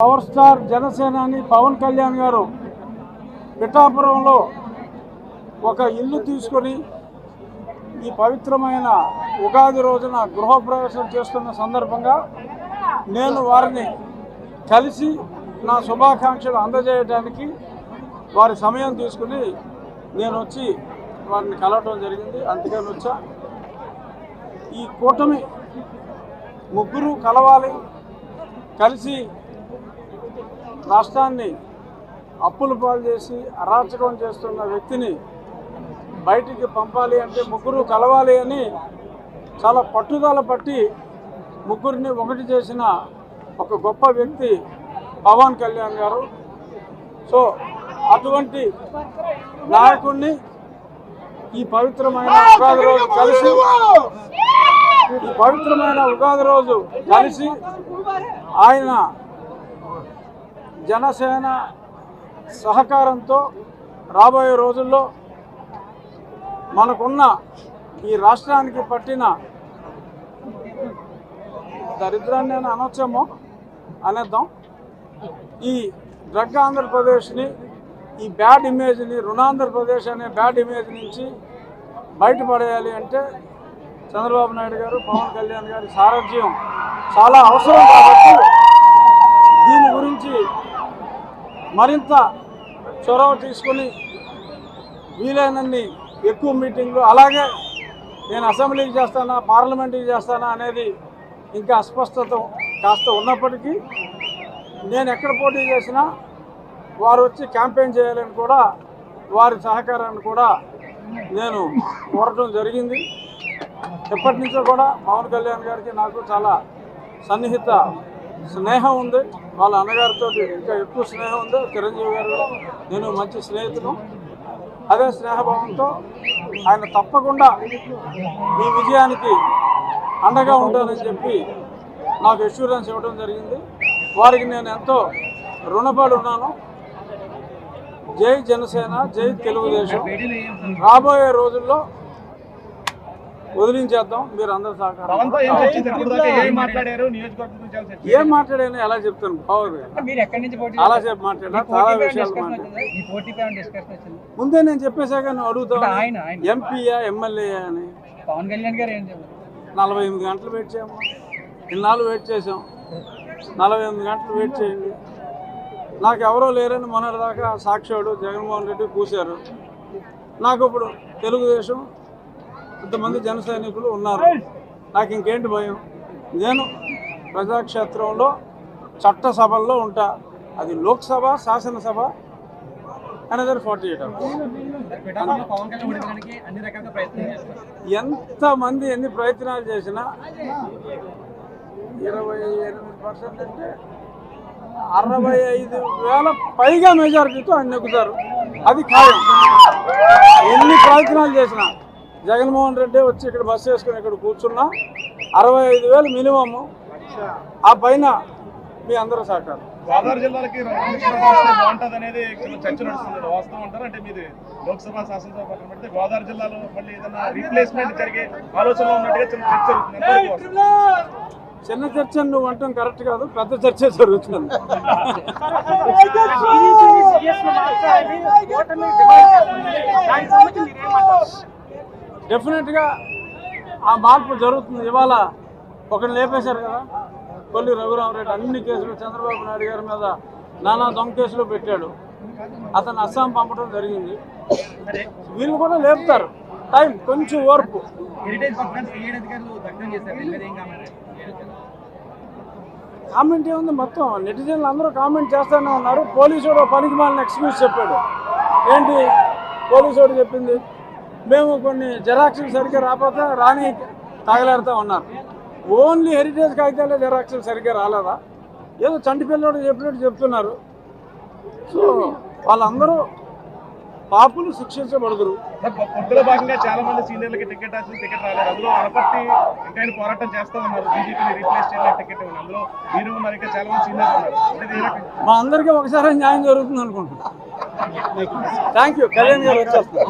Power star జనసేనాని పవన్ కళ్యాణ్ గారు పిఠాపురంలో ఒక ఇల్లు తీసుకొని ఈ పవిత్రమైన ఉగాది రోజున గృహప్రవేశం చేస్తున్న సందర్భంగా నేను వారిని కలిసి నా శుభాకాంక్షలు అందజేయడానికి వారి సమయం తీసుకుని నేను వచ్చి వారిని కలవటం జరిగింది. అందుకని వచ్చా. ఈ కూటమి ముగ్గురు కలవాలి. కలిసి రాష్ట్రాన్ని అప్పులు పాలు చేసి అరాచకం చేస్తున్న వ్యక్తిని బయటికి పంపాలి అంటే ముగ్గురు కలవాలి అని చాలా పట్టుదల పట్టి ముగ్గురిని ఒకటి చేసిన ఒక గొప్ప వ్యక్తి పవన్ కళ్యాణ్ గారు. సో అటువంటి నాయకుడిని ఈ పవిత్రమైన ఉగాది రోజు కలిసి ఈ పవిత్రమైన ఉగాది రోజు కలిసి ఆయన జనసేన సహకారంతో రాబోయే రోజుల్లో మనకున్న ఈ రాష్ట్రానికి పట్టిన దరిద్రాన్ని అని అనొచ్చేమో అనేద్దాం. ఈ డ్రగ్ ఆంధ్రప్రదేశ్ని ఈ బ్యాడ్ ఇమేజ్ని రుణాంధ్రప్రదేశ్ అనే బ్యాడ్ ఇమేజ్ నుంచి బయటపడేయాలి అంటే చంద్రబాబు నాయుడు గారు పవన్ కళ్యాణ్ గారి సారథ్యం చాలా అవసరం కాబట్టి దీని గురించి మరింత చొరవ తీసుకుని వీలైనన్ని ఎక్కువ మీటింగ్లు అలాగే నేను అసెంబ్లీకి చేస్తానా పార్లమెంట్కి చేస్తానా అనేది ఇంకా అస్పష్టత కాస్త ఉన్నప్పటికీ నేను ఎక్కడ పోటీ చేసినా వారు వచ్చి క్యాంపెయిన్ చేయాలని కూడా వారి సహకారాన్ని కూడా నేను కోరటం జరిగింది. ఎప్పటి నుంచో కూడా పవన్ కళ్యాణ్ గారికి నాకు చాలా సన్నిహిత స్నేహం ఉంది. వాళ్ళ అన్నగారితో ఇంకా ఎక్కువ స్నేహం ఉంది. చిరంజీవి గారు నేను మంచి స్నేహితుడు. అదే స్నేహభావంతో ఆయన తప్పకుండా ఈ విజయానికి అండగా ఉంటానని చెప్పి నాకు ఎష్యూరెన్స్ ఇవ్వడం జరిగింది. వారికి నేను ఎంతో రుణపడి ఉన్నాను జై జనసేన జై తెలుగుదేశం. రాబోయే రోజుల్లో వదిలించేద్దాం మీరు అందరు సహకారం. ఏం మాట్లాడారు? మాట్లాడాను ఎలా చెప్తాను? బాగోదు మీరు ఎక్కడి నుంచి పోటీ చాలా విషయాలు ముందే నేను చెప్పేశాక నువ్వు అడుగుతావు ఆయన ఎంపీయా ఎమ్మెల్యే అని. పవన్ కళ్యాణ్ గారు ఏం చెప్పారు? నలభై ఎనిమిది గంటలు వెయిట్ చేయమ్మా ఇన్నాళ్ళు వెయిట్ చేసాం నలభై ఎనిమిది గంటలు వెయిట్ చేయండి. నాకు ఎవరో లేరని మొన్నటిదాకా సాక్షాడు జగన్మోహన్ రెడ్డి కూశారు నాకు ఇప్పుడు తెలుగుదేశం ఇంతమంది జన సైనికులు ఉన్నారు. నాకు ఇంకేంటి భయం? నేను ప్రజాక్షేత్రంలో చట్టసభల్లో ఉంటా. అది లోక్సభ శాసనసభ అనదర్ ఫార్టీ ఎయిట్ అవర్స్ ఎంతమంది ఎన్ని ప్రయత్నాలు చేసినా ఇరవై ఎనిమిది పర్సెంట్ అంటే అరవై ఐదు వేల పైగా మెజారిటీతో ఆయన నెగ్గుతారు అది ఖాయం. ఎన్ని ప్రయత్నాలు చేసినా జగన్మోహన్ రెడ్డి వచ్చి ఇక్కడ బస్సు వేసుకుని ఇక్కడ కూర్చున్నా అరవై ఐదు వేలు మినిమమ్ ఆ పైన మీ అందరూ సహకారం గోదావరి జిల్లాలకి బాగుంటది అనేది చిన్న చర్చ నడుస్తుంది వాస్తవం అంటారు అంటే మీది లోక్సభ శాసనసభ పక్కన పెడితే గోదావరి జిల్లాలో మళ్ళీ ఏదైనా రీప్లేస్మెంట్ జరిగే ఆలోచన ఉన్నట్టుగా చిన్న చర్చ జరుగుతుంది? చిన్న చర్చ నువ్వు అంటాం కరెక్ట్ కాదు పెద్ద చర్చ జరుగుతుంది డెఫినెట్గా ఆ మార్పు జరుగుతుంది. ఇవాళ ఒకరిని లేపేశారు కదా కొల్లి రఘురామరెడ్డి అన్ని కేసులు చంద్రబాబు నాయుడు గారి మీద నానా దొంగ కేసులు పెట్టాడు. అతను అస్సాం పంపడం జరిగింది. వీళ్ళు కూడా లేపుతారు. టైం కొంచెం ఓర్పు. కామెంట్ కామెంట్ ఏముంది మొత్తం? నెటిజన్లు అందరూ కామెంట్ చేస్తూనే ఉన్నారు. పోలీసుడు పనికి మాలిన ఎక్స్క్యూజ్ చెప్పాడు. ఏంటి? పోలీసుడు చెప్పింది? మేము కొన్ని జెరాక్స్లు సరిగ్గా రాకపోతే రాని తగలాడుతూ ఉన్నారు. ఓన్లీ హెరిటేజ్ కాగితాలే జెరాక్స్లు సరిగ్గా రాలేదా? ఏదో చంటి పిల్లడు చెప్పినట్టు చెప్తున్నారు. సో వాళ్ళందరూ పాపులు శిక్షించబడుదురు. పొత్తులో భాగంగా చాలా మంది సీనియర్లకి టికెట్ టికెట్ రాలేదు. అందులో అనపర్తి ఇంకా ఆయన పోరాటం చేస్తా ఉన్నారు. బీజేపీని రీప్లేస్ చేయాలని టికెట్ అందులో మీరు ఉన్నారు ఇంకా చాలా మంది ఉన్నారు. రకంగా మా అందరికీ ఒకసారి న్యాయం జరుగుతుంది అనుకుంటున్నాను థ్యాంక్ యూ కళ్యాణ్ గారు వచ్చేస్తారు